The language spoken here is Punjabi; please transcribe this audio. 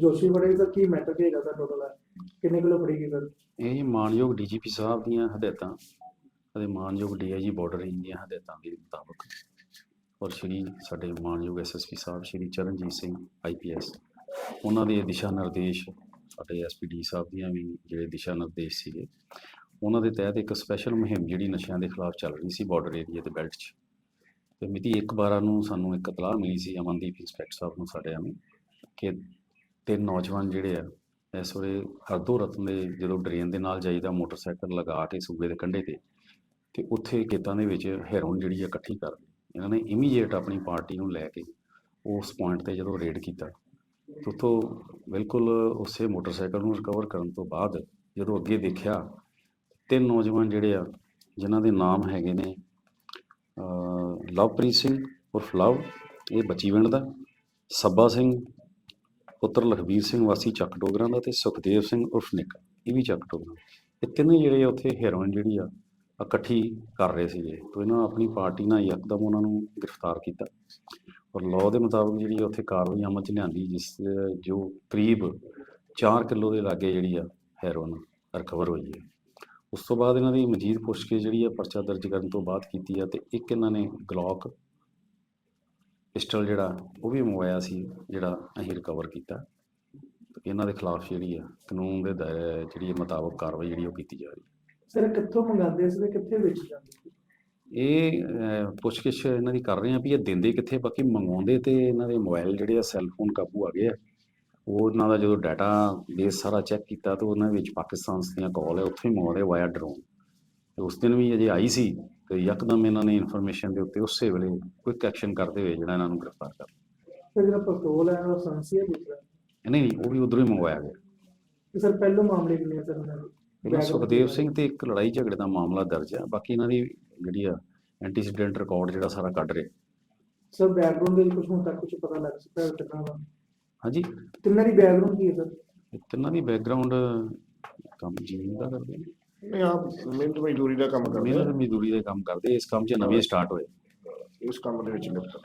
ਜੋਸ਼ੀ ਬੜੇ ਦਾ ਕੀ ਮੈਟਰ ਹੈਗਾ ਸਰ ਟੋਟਲ ਕਿੰਨੇ ਕਿਲੋ ਫੜੇਗੀ ਸਰ? ਇਹ ਮਾਨਯੋਗ ਡੀਜੀਪੀ ਸਾਹਿਬ ਦੀਆਂ ਹਦਾਇਤਾਂ, ਅਤੇ ਮਾਨਯੋਗ ਡੀਆਈਜੀ ਬਾਰਡਰ ਰੇਂਜ ਦੀਆਂ ਹਦਾਇਤਾਂ ਦੇ ਮੁਤਾਬਕ ਔਰ ਸ਼੍ਰੀ ਸਾਡੇ ਮਾਨਯੋਗ ਐਸਐਸਪੀ ਸਾਹਿਬ, ਸ਼੍ਰੀ ਚਰਨਜੀਤ ਸਿੰਘ ਆਈਪੀਐਸ ਉਹਨਾਂ ਦੇ ਦਿਸ਼ਾ ਨਿਰਦੇਸ਼, ਸਾਡੇ ਐਸਪੀਡੀ ਸਾਹਿਬ ਦੀਆਂ ਵੀ ਜਿਹੜੇ ਦਿਸ਼ਾ ਨਿਰਦੇਸ਼ ਸੀਗੇ, ਉਹਨਾਂ ਦੇ ਤਹਿਤ ਇੱਕ ਸਪੈਸ਼ਲ ਮੁਹਿੰਮ ਜਿਹੜੀ ਨਸ਼ਿਆਂ ਦੇ ਖਿਲਾਫ ਚੱਲ ਰਹੀ ਸੀ ਬਾਰਡਰ ਏਰੀਆ ਤੇ ਬੈਲਟ 'ਚ। ਤੇ ਮਿਤੀ 1/12 ਨੂੰ ਸਾਨੂੰ ਇੱਕ ਇਤਲਾਹ ਮਿਲੀ ਸੀ ਅਮਨਦੀਪ ਇੰਸਪੈਕਟਰ ਸਾਹਿਬ ਨੂੰ ਸਾਡਿਆਂ ਨੂੰ ਕਿ ਤਿੰਨ ਨੌਜਵਾਨ ਜਿਹੜੇ ਆ, ਇਸ ਵੇਲੇ ਹਰਦੋ ਰਤਨ ਦੇ ਜਦੋਂ ਡਰੇਨ ਦੇ ਨਾਲ ਜਾਈਦਾ ਮੋਟਰਸਾਈਕਲ ਲਗਾ ਕੇ ਸੂਬੇ ਦੇ ਕੰਢੇ ਤੇ ਤੇ ਉੱਥੇ ਖੇਤਾਂ ਦੇ ਵਿੱਚ ਹੈਰੋਨ ਜਿਹੜੀ ਆ ਇਕੱਠੀ ਕਰ ਲਈ। ਇਹਨਾਂ ਨੇ ਇਮੀਡੀਏਟ ਆਪਣੀ ਪਾਰਟੀ ਨੂੰ ਲੈ ਕੇ ਉਸ ਪੁਆਇੰਟ ਤੇ ਜਦੋਂ ਰੇਡ ਕੀਤਾ, ਤੇ ਉੱਥੋਂ ਬਿਲਕੁਲ ਉਸੇ ਮੋਟਰਸਾਈਕਲ ਨੂੰ ਰਿਕਵਰ ਕਰਨ ਤੋਂ ਬਾਅਦ ਜਦੋਂ ਅੱਗੇ ਦੇਖਿਆ, ਤਿੰਨ ਨੌਜਵਾਨ ਜਿਹੜੇ ਆ, ਜਿਨ੍ਹਾਂ ਦੇ ਨਾਮ ਹੈਗੇ ਨੇ ਲਵਪ੍ਰੀਤ ਸਿੰਘ ਉਰਫ ਲਵ, ਇਹ ਬੱਚੀਵਿੰਡ ਦਾ। ਸੱਬਾ ਸਿੰਘ ਪੁੱਤਰ ਲਖਬੀਰ ਸਿੰਘ, ਵਾਸੀ ਚੱਕ ਡੋਗਰਾਂ ਦਾ ਤੇ ਸੁਖਦੇਵ ਸਿੰਘ ਉਰਫ ਨਿੱਕ, ਇਹ ਵੀ ਚੱਕ ਡੋਗਰਾਂ ਇਹ ਤਿੰਨੇ ਜਿਹੜੇ ਉੱਥੇ ਹੈਰੋਇਨ ਜਿਹੜੀ ਆ, ਇਕੱਠੀ ਕਰ ਰਹੇ ਸੀਗੇ। ਤੋਂ ਇਹਨਾਂ ਆਪਣੀ ਪਾਰਟੀ ਨਾਲ ਯਕਦਮ ਉਹਨਾਂ ਨੂੰ ਗ੍ਰਿਫਤਾਰ ਕੀਤਾ। ਔਰ ਲਾਅ ਦੇ ਮੁਤਾਬਕ ਜਿਹੜੀ ਆ ਉੱਥੇ ਕਾਰਵਾਈ ਅਮਲ ਚ ਲਿਆਂਦੀ, ਜਿਸ ਜੋ ਕਰੀਬ 4 ਕਿਲੋ ਦੇ ਲਾਗੇ ਜਿਹੜੀ ਆ ਹੈਰੋਇਨ ਰਿਕਵਰ ਹੋਈ ਹੈ। ਉਸ ਤੋਂ ਬਾਅਦ ਇਹਨਾਂ ਦੀ ਮਜੀਦ ਪੁੱਛਕੇ ਜਿਹੜੀ ਆ ਪਰਚਾ ਦਰਜ ਕਰਨ ਤੋਂ ਬਾਅਦ ਕੀਤੀ ਆ ਤੇ ਇੱਕ ਇਹਨਾਂ ਨੇ ਗਲੌਕ ਪਿਸਟਲ ਜਿਹੜਾ ਉਹ ਵੀ ਮੰਗਵਾਇਆ ਸੀ ਜਿਹੜਾ ਅਸੀਂ ਰਿਕਵਰ ਕੀਤਾ। ਇਹਨਾਂ ਦੇ ਖਿਲਾਫ ਜਿਹੜੀ ਆ ਕਾਨੂੰਨ ਦੇ ਦਾਇਰੇ ਜਿਹੜੀ ਮੁਤਾਬਕ ਕਾਰਵਾਈ ਜਿਹੜੀ ਉਹ ਕੀਤੀ ਜਾ ਰਹੀ। ਸਰ ਕਿੱਥੋਂ ਮੰਗਾਉਂਦੇ ਸੀ ਤੇ ਕਿੱਥੇ ਵੇਚ ਜਾਂਦੇ ਸੀ? ਇਹ ਪੁੱਛਗਿੱਛ ਇਹਨਾਂ ਦੀ ਕਰ ਰਹੇ ਆ ਵੀ ਇਹ ਦਿੰਦੇ ਕਿੱਥੇ? ਬਾਕੀ ਮੰਗਵਾਉਂਦੇ ਤੇ ਇਹਨਾਂ ਦੇ ਮੋਬਾਈਲ ਜਿਹੜੇ ਆ ਸੈੱਲ ਫੋਨ ਕਾਬੂ ਆ ਗਏ ਆ। ਉਹ ਇਹਨਾਂ ਦਾ ਜਦੋਂ ਡਾਟਾ ਬੇਸ ਸਾਰਾ ਚੈੱਕ ਕੀਤਾ ਤਾਂ ਉਹਨਾਂ ਵਿੱਚ ਪਾਕਿਸਤਾਨ ਦੀਆਂ ਕਾਲ ਹੈ ਉੱਥੇ ਹੀ ਮੰਗਵਾਉਂਦੇ ਵਾਇਆ ਡਰੋਨ ਤੇ ਉਸ ਦਿਨ ਵੀ ਅਜੇ ਆਈ ਸੀ ਤੇ ਯਕਦਮ ਇਹਨਾਂ ਨੇ ਇਨਫੋਰਮੇਸ਼ਨ ਦੇ ਉੱਤੇ ਉਸੇ ਵੇਲੇ ਕੁਇਕ ਐਕਸ਼ਨ ਕਰਦੇ ਹੋਏ ਜਿਹੜਾ ਇਹਨਾਂ ਨੂੰ ਗ੍ਰਿਫਤਾਰ ਕਰ ਲਿਆ। ਜਿਹੜਾ ਪਿਸਤੌਲ ਹੈ ਉਹ ਸੰਸੀ ਹੈ ਦੂਸਰਾ? ਨਹੀਂ ਨਹੀਂ ਉਹ ਵੀ ਉਧਰੋਂ ਹੀ ਮੰਗਵਾਇਆ ਗਿਆ। ਤੇ ਸਰ ਪਹਿਲੋਂ ਮਾਮਲੇ ਕਿੰਨੇ ਸਰ ਉਹਨਾਂ ਸੁਖਦੇਵ ਸਿੰਘ ਤੇ ਇੱਕ ਲੜਾਈ ਝਗੜੇ ਦਾ ਮਾਮਲਾ ਦਰਜ ਆ ਬਾਕੀ ਇਹਨਾਂ ਦੀ ਜਿਹੜੀ ਆ ਐਂਟੀਸੀਡੈਂਟ ਰਿਕਾਰਡ ਜਿਹੜਾ ਸਾਰਾ ਕੱਢ ਰਹੇ। ਸਰ ਬੈਕਗ੍ਰਾਉਂਡ ਦੇ ਕੁਝ ਹੁਣ ਤੱਕ ਕੁਝ ਪਤਾ ਲੱਗ ਸਕਦਾ ਹੈ ਕਿੰਨਾ ਹਾਂਜੀ। ਤਿੰਨਾਂ ਦੀ ਬੈਕਗ੍ਰਾਉਂਡ ਕੀ ਹੈ ਸਰ ਇਹ ਤਿੰਨਾਂ ਦੀ ਬੈਕਗ੍ਰਾਉਂਡ ਕੰਮ ਜ਼ਮੀਨ ਦਾ ਕਰਦੇ ਨੇ। ਨਹੀਂ ਆਪ ਮਿਹਨਤ ਮਜ਼ਦੂਰੀ ਦਾ ਕੰਮ ਕਰਦੇ ਮਿਹਨਤ ਮਜ਼ਦੂਰੀ ਦੇ ਕੰਮ ਕਰਦੇ ਇਸ ਕੰਮ 'ਚ ਨਵੇਂ ਸਟਾਰਟ ਹੋਏ। ਇਸ ਕੰਮ ਦੇ ਵਿੱਚ ਲਿਪਤ ਆ।